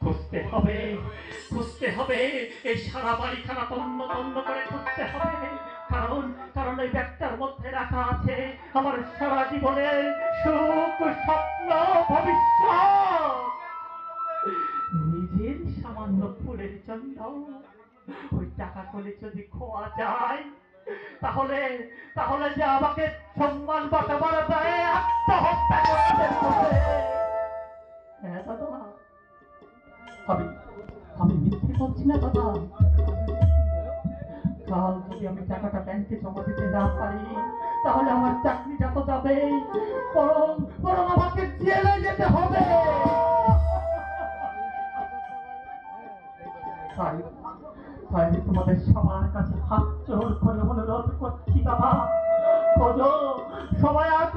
খুঁজতে হবে খুঁজতে হবে। এই সারা বাড়িখানা তন্ন তন্ন করে খুঁজতে হবে। কারণ কারণ এই ব্যাগটার মধ্যে রাখা আছে আমার সারা জীবনের সুখ, স্বপ্ন, ভবিষ্যৎ। নিজের সামান্য ফুলের জন্য ওই টাকা করে যদি খোয়া যায়, তাহলে তাহলে যে আমাকে সম্মান বাঁচাবার দায়ে আত্মহত্যা হবে। করছি কাল যদি আমি টাকাটা ব্যাংকে জমা দিতে না পারি, তাহলে আমার চাকরিটা তো যাবেই বরং বরং আমাকে জেলে যেতে হবে। তোমাদের সবার কাছে হাত জোর করে অনুরোধ করছি, বাবা। খোঁজো সবাই আর